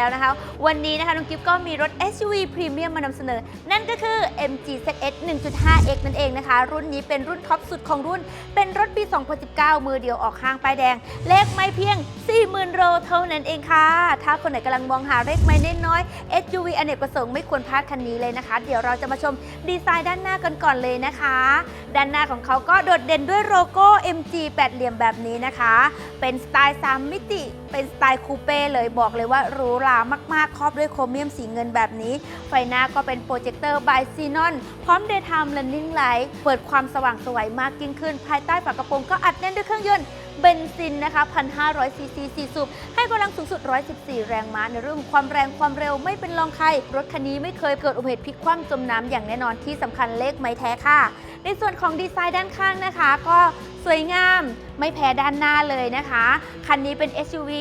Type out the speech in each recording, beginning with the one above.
แล้วนะคะ วันนี้นะคะน้องกิฟก็มีรถ SUV พรีเมียมมานำเสนอ นั่นก็คือ MG ZS 1.5X นั่นเองนะคะ รุ่นนี้เป็นรุ่นท็อปสุดของรุ่น เป็นรถปี 2019 มือเดียวออกห้างป้ายแดง เลขไม่เพียง 40,000 โลเท่านั้นเองค่ะ ถ้าคนไหนกำลังมองหาเลขไม่น้อย SUV อเนกประสงค์ไม่ควรพลาดคันนี้เลยนะคะ เดี๋ยวเราจะมาชมดีไซน์ด้านหน้ากันก่อนเลยนะคะ ด้านหน้าของเขาก็โดดเด่นด้วยโลโก้ MG แปดเหลี่ยมแบบนี้นะคะ เป็นสไตล์3มิติ เป็นสไตล์คูเป้เลยบอกเลยว่าหรูหรามากๆ ครอบด้วยโครเมียมสีเงินแบบนี้ ไฟหน้าก็เป็นโปรเจคเตอร์บายซีนอนพร้อม Daytime Running Light เปิดความสว่างสวยมากยิ่งขึ้น ภายใต้ฝากระโปรงก็อัดแน่นด้วยเครื่องยนต์เบนซินนะคะ 1,500 ซีซี4สูบ ให้กำลังสูงสุด 114 แรงม้า ในเรื่องของความแรงความเร็วไม่เป็นรองใคร รถคันนี้ไม่เคยเกิดอุบัติเหตุพลิกคว่ำจมน้ำอย่างแน่นอนที่สำคัญเลขไม้แท้ค่ะ ในส่วนของดีไซน์ด้านข้างนะคะ ก็สวยงาม ไม่แพ้ด้านหน้าเลยนะคะ คันนี้เป็น SUV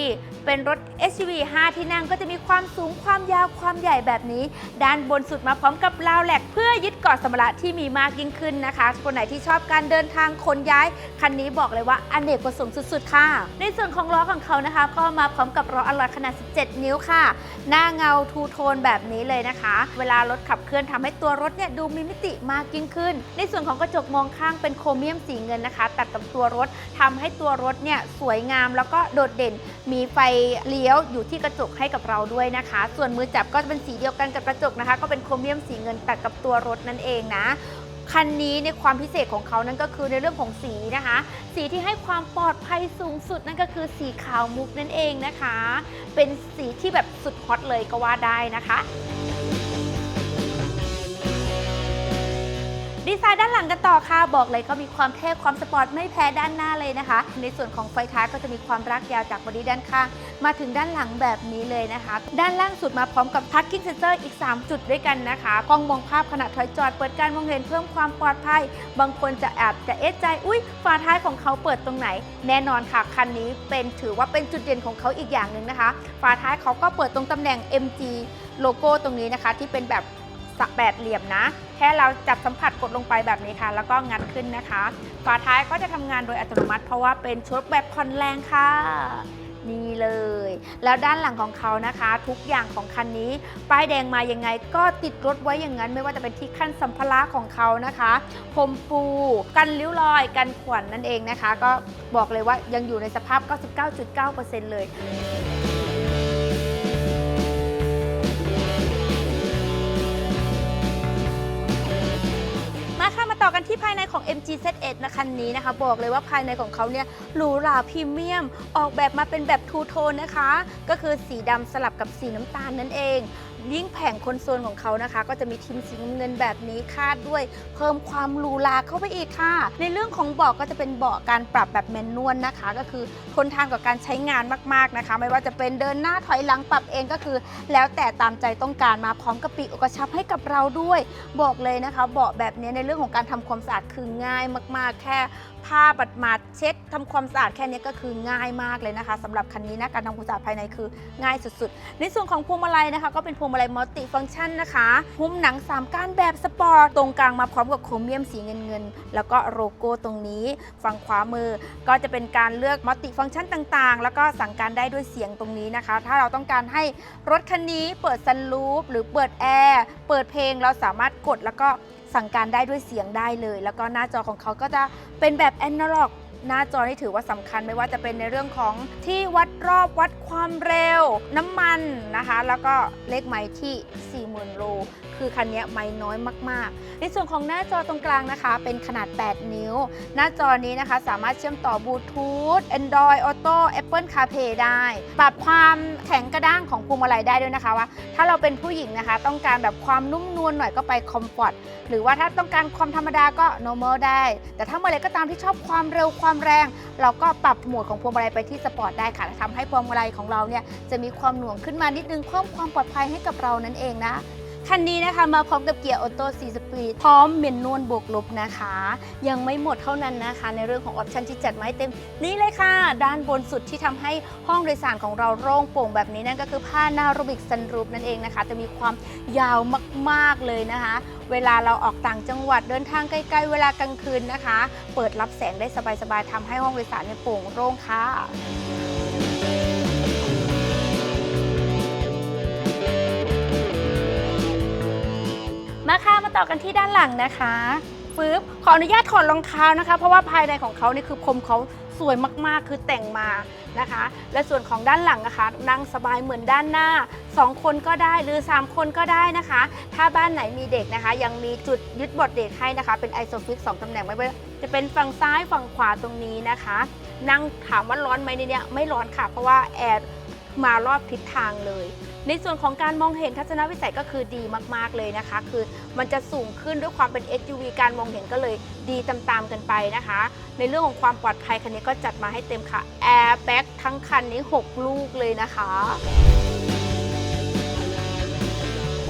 เป็นรถ SUV 5 ที่นั่งก็จะมีความสูงความยาวความใหญ่แบบนี้ ด้านบนสุดมาพร้อมกับราวแหลก เพื่อยึดเกาะสมระที่มีมากยิ่งขึ้นนะคะ คนไหนที่ชอบการเดินทางขนย้าย คันนี้บอกเลยว่าอนเนกประสงค์สุดๆ ค่ะ ในส่วนของล้อของเขานะคะ ก็มาพร้อมกับล้ออลลอยขนาด 17 นิ้วค่ะ หน้าเงาทูโทนแบบนี้เลยนะคะ เวลารถขับเคลื่อนทำให้ตัวรถเนี่ยดูมีมิติมากยิ่งขึ้น ในส่วนของกระจกมองข้างเป็นโครเมียมสีเงินนะคะ ตัดกับตัวรถทำให้ตัวรถเนี่ยสวยงามแล้วก็โดดเด่น มีไฟเลี้ยวอยู่ที่กระจกให้กับเราด้วยนะคะ ส่วนมือจับก็จะเป็นสีเดียวกันกับกระจกนะคะ ก็เป็นโครเมียมสีเงินตัดกับตัวรถนั่นเองนะคันนี้ในความพิเศษของเขานั่นก็คือในเรื่องของสีนะคะ สีที่ให้ความปลอดภัยสูงสุดนั่นก็คือสีขาวมุกนั่นเองนะคะ เป็นสีที่แบบสุดฮอตเลยก็ว่าได้นะคะ ดีไซน์ด้านหลังกันต่อค่ะบอกเลยก็มีความเท่ความสปอร์ตไม่แพ้ด้านหน้าเลยนะคะ ในส่วนของไฟท้ายก็จะมีความรากยาวจากบอดี้ด้านข้าง มาถึงด้านหลังแบบนี้เลยนะคะ ด้านล่างสุดมาพร้อมกับ parking sensor อีก 3 จุดด้วยกันนะคะกล้องมองภาพขณะถอยจอดเปิดการมองเห็นเพิ่มความปลอดภัย บางคนจะแอบจะเอะใจอุ้ยฝาท้ายของเขาเปิดตรงไหน แน่นอนค่ะคันนี้เป็นถือว่าเป็นจุดเด่นของเขาอีกอย่างหนึ่งนะคะ ฝาท้ายเขาก็เปิดตรงตำแหน่ง MG โลโก้ตรงนี้นะคะที่เป็นแบบ สักแปดเหลี่ยมนะ แค่เราจับสัมผัสกดลงไปแบบนี้ค่ะ แล้วก็งัดขึ้นนะคะ ฝาท้ายก็จะทำงานโดยอัตโนมัติ เพราะว่าเป็นชุดแบบผ่อนแรงค่ะนี่เลย แล้วด้านหลังของเขานะคะ ทุกอย่างของคันนี้ป้ายแดงมายังไง ก็ติดรถไว้อย่างนั้น ไม่ว่าจะเป็นที่ขั้นสัมภาระของเขานะคะพรมปู กันริ้วรอย กันขวัญนนั่นเองนะคะ ก็บอกเลยว่ายังอยู่ในสภาพ 99.9%เลย ที่ภายในของ MG Z8 นะคันนี้นะคะ บอกเลยว่าภายในของเขาเนี่ยหรูหราพรีเมียม ออกแบบมาเป็นแบบทูโทนนะคะ ก็คือสีดำสลับกับสีน้ำตาลนั่นเอง ยิ่งแผงคอนโซลของเขานะคะ ก็จะมีทิมสีน้ำเงินแบบนี้คาดด้วย เพิ่มความหรูหราเข้าไปอีกค่ะ ในเรื่องของเบาะก็จะเป็นเบาะการปรับแบบแมนนวลนะคะ ก็คือทนทานกับการใช้งานมากๆนะคะ ไม่ว่าจะเป็นเดินหน้าถอยหลังปรับเองก็คือ แล้วแต่ตามใจต้องการมาพร้อมกับปีกกกระชับให้กับเราด้วย บอกเลยนะคะ เบาะแบบนี้ในเรื่องของการทำความสะอาดคือง่ายมาก ๆ แค่ผ้าบัดมาดเช็ดทำความสะอาดแค่นี้ก็คือง่ายมากเลยนะคะสำหรับคันนี้นะการทำความสะอาดภายในคือง่ายสุดๆ ในส่วนของพวงมาลัยนะคะ ก็เป็นพวงมาลัยมัลติฟังก์ชันนะคะหุ้มหนัง 3ก้านแบบสปอร์ตตรงกลางมาพร้อมกับโครเมียมสีเงินเงินๆแล้วก็โลโก้ตรงนี้ฝั่งขวามือ ก็จะเป็นการเลือกมัลติฟังก์ชันต่างๆ แล้วก็สั่งการได้ด้วยเสียงตรงนี้นะคะ ถ้าเราต้องการให้รถคันนี้เปิดซันรูฟหรือเปิดแอร์เปิดเพลงเราสามารถกดแล้วก็ สั่งการได้ด้วยเสียงได้เลย แล้วก็หน้าจอของเขาก็จะเป็นแบบแอนะล็อก หน้าจอนี่ถือว่าสำคัญไม่ว่าจะเป็นในเรื่องของที่วัดรอบวัดความเร็ว น้ำมันนะคะ แล้วก็เลขไม้ที่ 40,000 โล คือคันนี้ไม้น้อยมาก ๆ ในส่วนของหน้าจอตรงกลางนะคะ เป็นขนาด 8 นิ้ว หน้าจอนี้นะคะ สามารถเชื่อมต่อบลูทูธ Android Auto Apple CarPlay ได้ ปรับความแข็งกระด้างของพวงมาลัยได้ด้วยนะคะว่า ถ้าเราเป็นผู้หญิงนะคะ ต้องการแบบความนุ่มนวลหน่อยก็ไป Comfort หรือว่าถ้าต้องการความธรรมดาก็ normal ได้ แต่ถ้าเมื่อไรก็ตามที่ชอบความเร็วความแรง เราก็ปรับโหมดของพวงมาลัยไปที่สปอร์ตได้ค่ะทำให้พวงมาลัยของเราเนี่ยจะมีความหน่วงขึ้นมานิดนึงเพิ่มความปลอดภัยให้กับเรานั่นเองนะ คันนี้นะคะมาพร้อมกับเกียร์ออโต้4สปีดพร้อมเมนนวลบวกลบนะคะ ยังไม่หมดเท่านั้นนะคะ ในเรื่องของออปชันที่จัดมาให้เต็ม นี่เลยค่ะ ด้านบนสุดที่ทำให้ห้องโดยสารของเราโล่งโปร่งแบบนี้นั่นก็คือผ้าหน้าโรบิกซันรูปนั่นเองนะคะ จะมีความยาวมากๆเลยนะคะ เวลาเราออกต่างจังหวัดเดินทางไกล้ๆ เวลากลางคืนนะคะ เปิดรับแสงได้สบายๆทำให้ห้องโดยสารเนี่ยโปร่งโล่งค่ะ มาค่ะมาต่อกันที่ด้านหลังนะคะปึ๊บขออนุญาตถอดรองเท้านะคะ เพราะว่าภายในของเขานี่คือพรมเขาสวยมากๆ คือแต่งมานะคะ และส่วนของด้านหลังนะคะ นั่งสบายเหมือนด้านหน้า 2 คนก็ได้หรือ 3 คนก็ได้นะคะ ถ้าบ้านไหนมีเด็กนะคะ ยังมีจุดยึดบทเด็กให้นะคะ เป็นไอโซฟิกสองตำแหน่งไม่ว่าจะเป็นฝั่งซ้ายฝั่งขวาตรงนี้นะคะ นั่งถามว่าร้อนไหมในเนี้ยไม่ร้อนค่ะ เพราะว่าแอร์มารอบทิศทางเลย ในส่วนของการมองเห็นทัศนวิสัยก็คือดีมากๆเลยนะคะ คือมันจะสูงขึ้นด้วยความเป็น SUV การมองเห็นก็เลยดีตามๆกันไปนะคะ ในเรื่องของความปลอดภัยคันนี้ก็จัดมาให้เต็มค่ะแอร์แบ็กทั้งคันนี้ 6 ลูกเลยนะคะ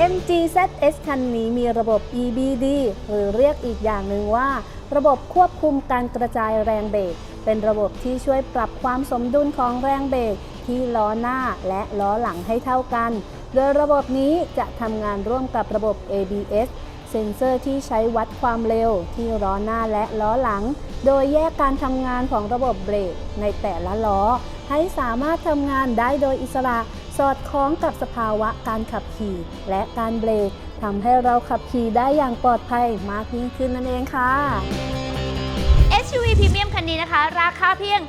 MG ZS คันนี้มีระบบ EBD หรือเรียกอีกอย่างหนึ่งว่า ระบบควบคุมการกระจายแรงเบรกเป็นระบบที่ช่วยปรับความสมดุลของแรงเบรกที่ล้อหน้าและล้อหลังให้เท่ากัน โดยระบบนี้จะทำงานร่วมกับระบบ ABS เซ็นเซอร์ที่ใช้วัดความเร็วที่ล้อหน้าและล้อหลัง โดยแยกการทำงานของระบบเบรกในแต่ละล้อ ให้สามารถทำงานได้โดยอิสระ สอดคล้องกับสภาวะการขับขี่ และการเบรกทำให้เราขับขี่ได้อย่างปลอดภัยมากยิ่งขึ้นนั่นเองค่ะ SUV พรีเมียมคันนี้นะคะ ราคาเพียง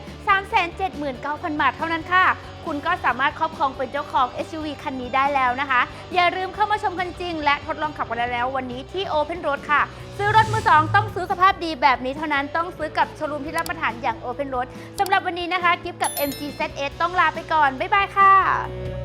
379,000 บาทเท่านั้นค่ะ คุณก็สามารถครอบครองเป็นเจ้าของ SUV คันนี้ได้แล้วนะคะ อย่าลืมเข้ามาชมกันจริง และทดลองขับกันแล้ววันนี้ที่ Open Road ค่ะ ซื้อรถมือสองต้องซื้อสภาพดีแบบนี้เท่านั้นต้องซื้อกับโชว์รูมที่รับประทานอย่าง Open Road สำหรับวันนี้นะคะกิฟกับ MG ZS ต้องลาไปก่อน บ๊ายบายค่ะ